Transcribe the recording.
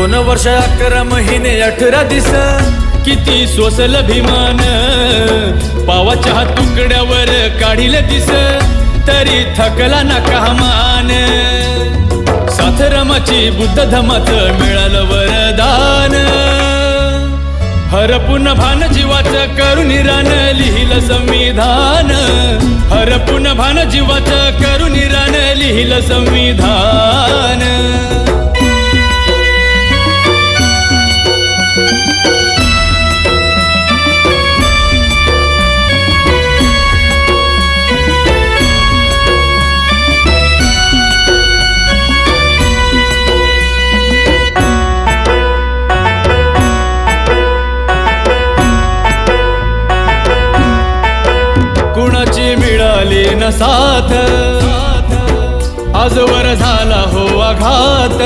दोन वर्ष अकरा महिने अठरा दिस किती सोसल भीमान पावाच्या तुकड्यावर काढील दिस तरी थकला ना कामान साथरमाची बुद्ध धमाच मिळालं वरदान. हरपून भान जीवाचं करून रान लिहिलं संविधान. हरपून भान जीवाचं करून रान लिहिलं संविधान. कुणाची मिळाली न साथ. आजवर झाला हो आघात.